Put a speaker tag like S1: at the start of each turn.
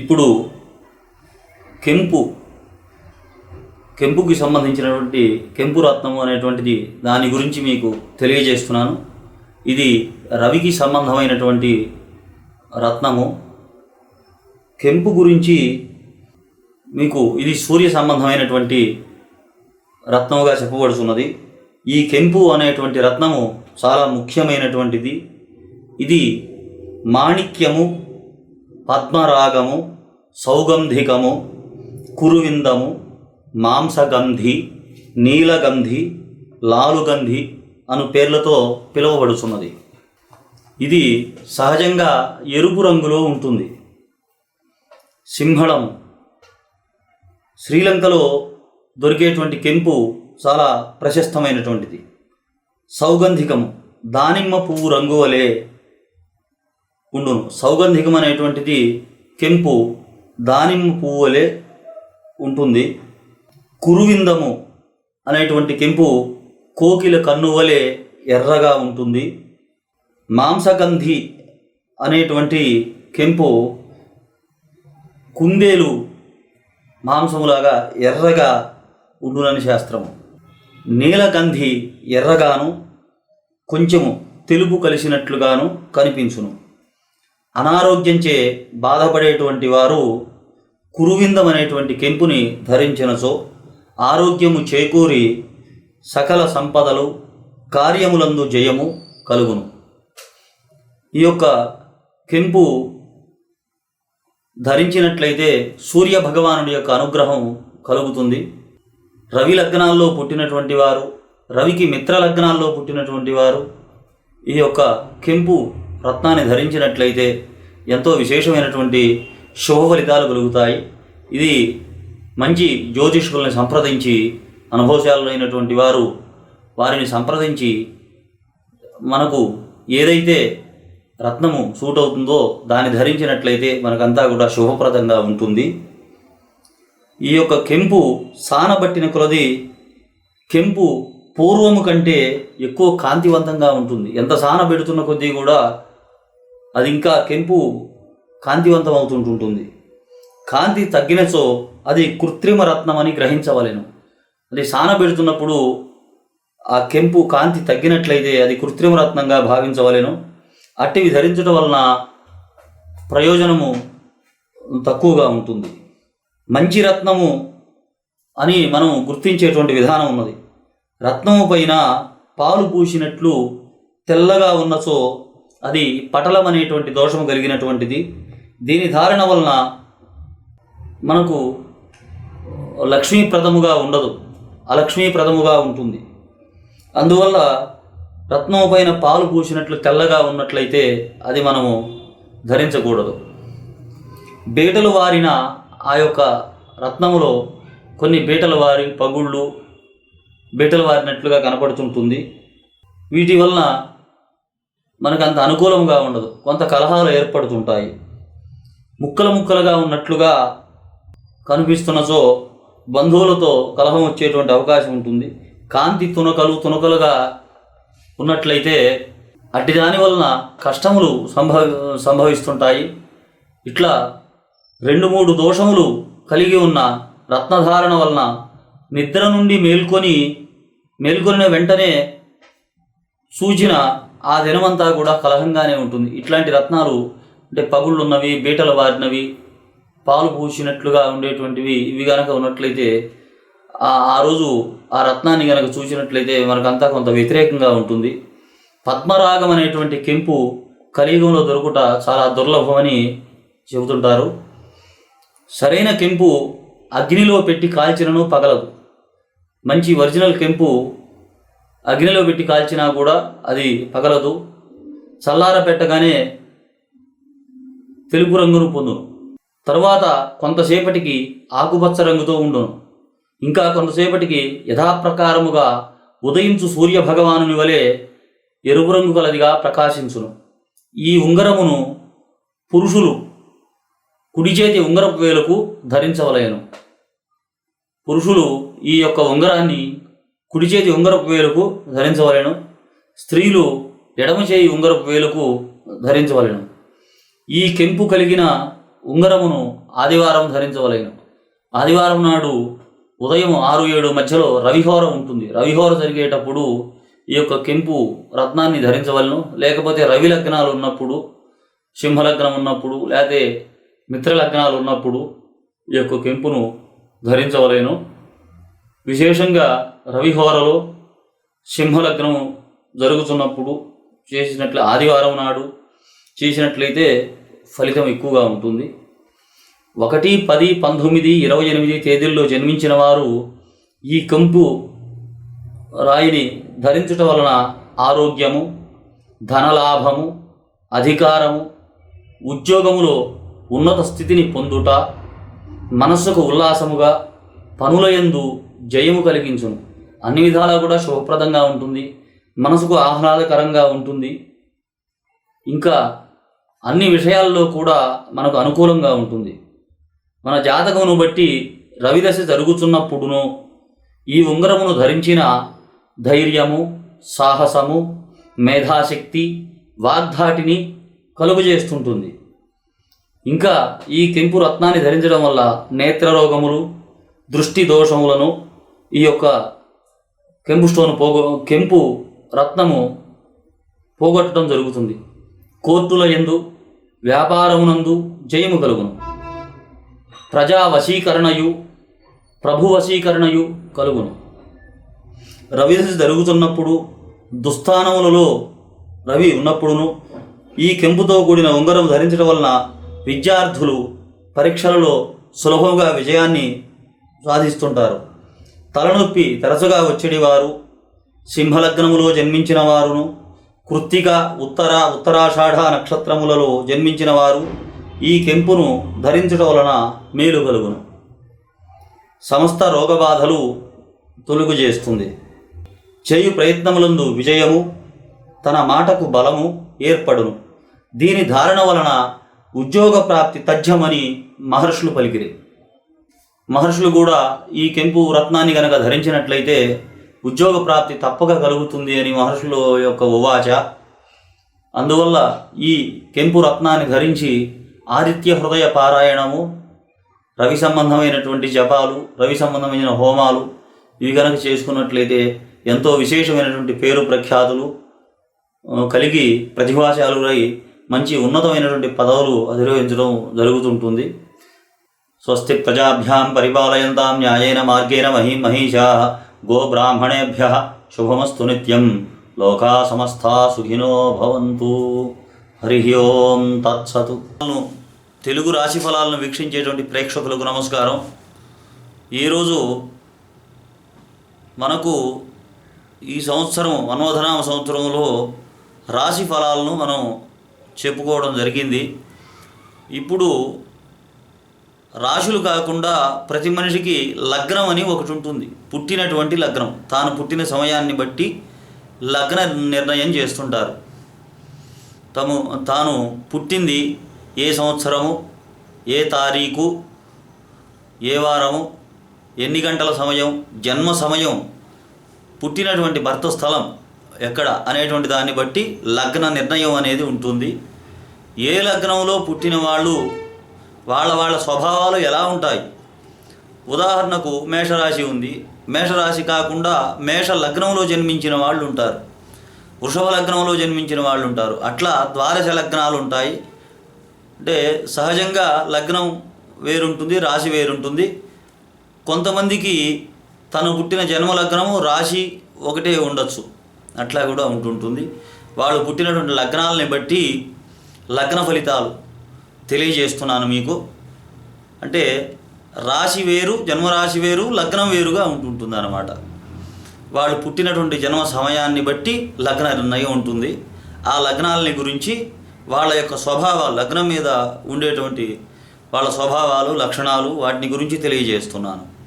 S1: ఇప్పుడు కెంపు కెంపుకి సంబంధించినటువంటి కెంపు రత్నము అనేటువంటిది దాని గురించి మీకు తెలియజేస్తున్నాను. ఇది రవికి సంబంధమైనటువంటి రత్నము. కెంపు గురించి మీకు ఇది సూర్య సంబంధమైనటువంటి రత్నముగా చెప్పబడుతున్నది. ఈ కెంపు అనేటువంటి రత్నము చాలా ముఖ్యమైనటువంటిది. ఇది మాణిక్యము పద్మరాగము సౌగంధికము కురువిందము మాంసగంధి నీలగంధి లాలుగంధి అను పేర్లతో పిలువబడుచున్నది. ఇది సహజంగా ఎరుపు రంగులో ఉంటుంది. సింహళం శ్రీలంకలో దొరికేటువంటి కెంపు చాలా ప్రశస్తమైనటువంటిది. సౌగంధికము దానిమ్మ పువ్వు రంగు వలె ఉండును. సౌగంధికమైనటువంటిది కెంపు దానిమ్మ పువ్వు వలె ఉంటుంది. కురువిందము అనేటువంటి కెంపు కోకిల కన్ను వలె ఎర్రగా ఉంటుంది. మాంసగంధి అనేటువంటి కెంపు కుందేలు మాంసములాగా ఎర్రగా ఉండునని శాస్త్రము. నీలగంధి ఎర్రగాను కొంచెము తెలుపు కలిసినట్లుగాను కనిపించును. అనారోగ్యంచే బాధపడేటువంటి వారు కురువిందం అనేటువంటి కెంపుని ధరించినచో ఆరోగ్యము చేకూరి సకల సంపదలు కార్యములందు జయము కలుగును. ఈ యొక్క కెంపు ధరించినట్లయితే సూర్య భగవానుడి యొక్క అనుగ్రహం కలుగుతుంది. రవి లగ్నాల్లో పుట్టినటువంటి వారు రవికి మిత్ర లగ్నాల్లో పుట్టినటువంటి వారు ఈ యొక్క కెంపు రత్నాన్ని ధరించినట్లయితే ఎంతో విశేషమైనటువంటి శుభ ఫలితాలు కలుగుతాయి. ఇది మంచి జ్యోతిష్కుల్ని సంప్రదించి అనుభవశాలైనటువంటి వారు వారిని సంప్రదించి మనకు ఏదైతే రత్నము సూట్ అవుతుందో దాన్ని ధరించినట్లయితే మనకంతా కూడా శుభప్రదంగా ఉంటుంది. ఈ యొక్క కెంపు సానబట్టిన కొలది కెంపు పూర్వము కంటే ఎక్కువ కాంతివంతంగా ఉంటుంది. ఎంత సాన పెడుతున్న కొద్దీ కూడా అది ఇంకా కెంపు కాంతివంతం అవుతుంటుంటుంది కాంతి తగ్గినచో అది కృత్రిమ రత్నం అని గ్రహించవలెను. అది సాన పెడుతున్నప్పుడు ఆ కెంపు కాంతి తగ్గినట్లయితే అది కృత్రిమ రత్నంగా భావించవలెను. అట్టివి ధరించడం వలన ప్రయోజనము తక్కువగా ఉంటుంది. మంచి రత్నము అని మనం గుర్తించేటువంటి విధానం ఉన్నది. రత్నము పైన పాలు పూసినట్లు తెల్లగా ఉన్నచో అది పటలం అనేటువంటి దోషము కలిగినటువంటిది. దీని ధారణ వలన మనకు లక్ష్మీప్రదముగా ఉండదు. అలక్ష్మీప్రదముగా ఉంటుంది. అందువల్ల రత్నము పైన పాలు పూసినట్లు తెల్లగా ఉన్నట్లయితే అది మనము ధరించకూడదు. బీటలు వారిన ఆ యొక్క రత్నములో కొన్ని బీటలు వారి పగుళ్ళు బీటలు వారినట్లుగా కనపడుతుంటుంది. వీటి వలన మనకు అంత అనుకూలంగా ఉండదు. కొంత కలహాలు ఏర్పడుతుంటాయి. ముక్కలు ముక్కలుగా ఉన్నట్లుగా కనిపిస్తున్నచో బంధువులతో కలహం వచ్చేటువంటి అవకాశం ఉంటుంది. కాంతి తునకలు తునకలుగా ఉన్నట్లయితే అట్టి దాని వలన కష్టములు సంభవ సంభవిస్తుంటాయి. ఇట్లా రెండు మూడు దోషములు కలిగి ఉన్న రత్నధారణ వలన నిద్ర నుండి మేల్కొని మేల్కొనిన వెంటనే సూచన ఆ దినమంతా కూడా కలహంగానే ఉంటుంది. ఇట్లాంటి రత్నాలు అంటే పగుళ్ళున్నవి బీటలు వారినవి పాలు పూసినట్లుగా ఉండేటువంటివి ఇవి గనక ఉన్నట్లయితే ఆ ఆ రోజు ఆ రత్నాన్ని గనక చూసినట్లయితే మనకంతా కొంత వ్యతిరేకంగా ఉంటుంది. పద్మరాగం అనేటువంటి కెంపు కలియుగంలో దొరుకుట చాలా దుర్లభమని చెబుతుంటారు. సరైన కెంపు అగ్నిలో పెట్టి కాల్చినను పగలదు. మంచి ఒరిజినల్ కెంపు అగ్నిలో పెట్టి కాల్చినా కూడా అది పగలదు. చల్లార పెట్టగానే తెలుపు రంగును పొందును. తరువాత కొంతసేపటికి ఆకుపచ్చ రంగుతో ఉండును. ఇంకా కొంతసేపటికి యథాప్రకారముగా ఉదయించు సూర్య భగవానుని వలె ఎరుపు రంగు కలదిగా ప్రకాశించును. ఈ ఉంగరమును పురుషులు కుడి చేతి ఉంగరపు వేలకు ధరించవలేను. పురుషులు ఈ యొక్క ఉంగరాన్ని కుడి చేతి ఉంగరపు వేలుకు ధరించవలెను స్త్రీలు ఎడమ చేయి ఉంగరపు వేలుకు ధరించవలెను. ఈ కెంపు కలిగిన ఉంగరమును ఆదివారం ధరించవలను. ఆదివారం నాడు ఉదయం ఆరు ఏడు మధ్యలో రవిహోర ఉంటుంది. రవిహోర జరిగేటప్పుడు ఈ యొక్క కెంపు రత్నాన్ని ధరించవలను. లేకపోతే రవి లగ్నాలు ఉన్నప్పుడు సింహలగ్నం ఉన్నప్పుడు లేకపోతే మిత్రలగ్నాలు ఉన్నప్పుడు ఈ యొక్క కెంపును ధరించవలేను. విశేషంగా రవిహోరలో సింహలగ్నం జరుగుతున్నప్పుడు చేసినట్లు ఆదివారం నాడు చేసినట్లయితే ఫలితం ఎక్కువగా ఉంటుంది. ఒకటి పది పంతొమ్మిది ఇరవై ఎనిమిది తేదీల్లో జన్మించిన వారు ఈ కంపు రాయిని ధరించటం వలన ఆరోగ్యము ధనలాభము అధికారము ఉద్యోగములో ఉన్నత స్థితిని పొందుట మనస్సుకు ఉల్లాసముగా పనులయందు జయము కలిగించును. అన్ని విధాలా కూడా శుభప్రదంగా ఉంటుంది. మనసుకు ఆహ్లాదకరంగా ఉంటుంది. ఇంకా అన్ని విషయాల్లో కూడా మనకు అనుకూలంగా ఉంటుంది. మన జాతకమును బట్టి రవిదశ జరుగుతున్నప్పుడును ఈ ఉంగరమును ధరించిన ధైర్యము సాహసము మేధాశక్తి వాగ్ధాటిని కలుగజేస్తుంటుంది. ఇంకా ఈ కెంపు రత్నాన్ని ధరించడం వల్ల నేత్ర రోగములు దృష్టి దోషములను ఈ యొక్క కెంపు స్టోన్ పోగొ కెంపు రత్నము పోగొట్టడం జరుగుతుంది. కోర్టుల ఎందు వ్యాపారమునందు జయము కలుగును. ప్రజా వశీకరణయు ప్రభు వశీకరణయు కలుగును. రవి జరుగుతున్నప్పుడు దుస్థానములలో రవి ఉన్నప్పుడును ఈ కెంపుతో కూడిన ఉంగరం ధరించడం వలన విద్యార్థులు పరీక్షలలో సులభంగా విజయాన్ని సాధిస్తుంటారు తలనొప్పి తరచుగా వచ్చేటివారు సింహలగ్నములో జన్మించిన వారును కృత్తిక ఉత్తర ఉత్తరాషాఢ నక్షత్రములలో జన్మించిన వారు ఈ కెంపును ధరించడం వలన మేలు కలుగును. సమస్త రోగబాధలు తొలుగు చేస్తుంది. చేయు ప్రయత్నములందు విజయము తన మాటకు బలము ఏర్పడును. దీని ధారణ వలన ఉద్యోగ ప్రాప్తి తథ్యమని మహర్షులు పలికిరి. మహర్షులు కూడా ఈ కెంపు రత్నాన్ని గనక ధరించినట్లయితే ఉద్యోగ ప్రాప్తి తప్పక కలుగుతుంది అని మహర్షుల యొక్క ఉవాచ. అందువల్ల ఈ కెంపు రత్నాన్ని ధరించి ఆదిత్య హృదయ పారాయణము రవి సంబంధమైనటువంటి జపాలు రవి సంబంధమైన హోమాలు ఇవి కనుక చేసుకున్నట్లయితే ఎంతో విశేషమైనటువంటి పేరు ప్రఖ్యాతులు కలిగి ప్రతిభాశాలురై మంచి ఉన్నతమైనటువంటి పదవులు అధిరోహించడం జరుగుతుంటుంది. స్వస్తి ప్రజాభ్యాం పరిపాలయంతాం న్యాయేన మార్గేణ మహీ మహిషా గోబ్రాహ్మణేభ్య శుభమస్తు నిత్యం లోకా సమస్తా సుఖినో భవంతు హరి ఓం తత్సతు తెలుగు రాశి ఫలాలను వీక్షించేటువంటి ప్రేక్షకులకు నమస్కారం. ఈరోజు మనకు ఈ సంవత్సరం మనోధనామ సంవత్సరంలో రాశి ఫలాలను మనం చెప్పుకోవడం జరిగింది. ఇప్పుడు రాశులు కాకుండా ప్రతి మనిషికి లగ్నం అని ఒకటి ఉంటుంది. పుట్టినటువంటి లగ్నం. తాను పుట్టిన సమయాన్ని బట్టి లగ్న నిర్ణయం చేస్తుంటారు. తము తాను పుట్టింది ఏ సంవత్సరము ఏ తారీఖు ఏ వారము ఎన్ని గంటల సమయం జన్మ సమయం పుట్టినటువంటి భర్త స్థలం ఎక్కడ అనేటువంటి దాన్ని బట్టి లగ్న నిర్ణయం అనేది ఉంటుంది. ఏ లగ్నంలో పుట్టిన వాళ్ళు వాళ్ళ వాళ్ళ స్వభావాలు ఎలా ఉంటాయి? ఉదాహరణకు మేషరాశి ఉంది. మేషరాశి కాకుండా మేష లగ్నంలో జన్మించిన వాళ్ళు ఉంటారు. వృషభ లగ్నంలో జన్మించిన వాళ్ళు ఉంటారు. అట్లా ద్వాదశ లగ్నాలు ఉంటాయి. అంటే సహజంగా లగ్నం వేరుంటుంది రాశి వేరుంటుంది. కొంతమందికి తను పుట్టిన జన్మ లగ్నము రాశి ఒకటే ఉండొచ్చు. అట్లా కూడా ఉంటుంటుంది. వాళ్ళు పుట్టినటువంటి లగ్నాలని బట్టి లగ్న ఫలితాలు తెలియజేస్తున్నాను మీకు. అంటే రాశి వేరు జన్మరాశి వేరు లగ్నం వేరుగా ఉంటుంటుంది అన్నమాట వాళ్ళు పుట్టినటువంటి జన్మ సమయాన్ని బట్టి లగ్న నిర్ణయం ఉంటుంది. ఆ లగ్నాలని గురించి వాళ్ళ యొక్క స్వభావాలు లగ్నం మీద ఉండేటువంటి వాళ్ళ స్వభావాలు లక్షణాలు వాటిని గురించి తెలియజేస్తున్నాను.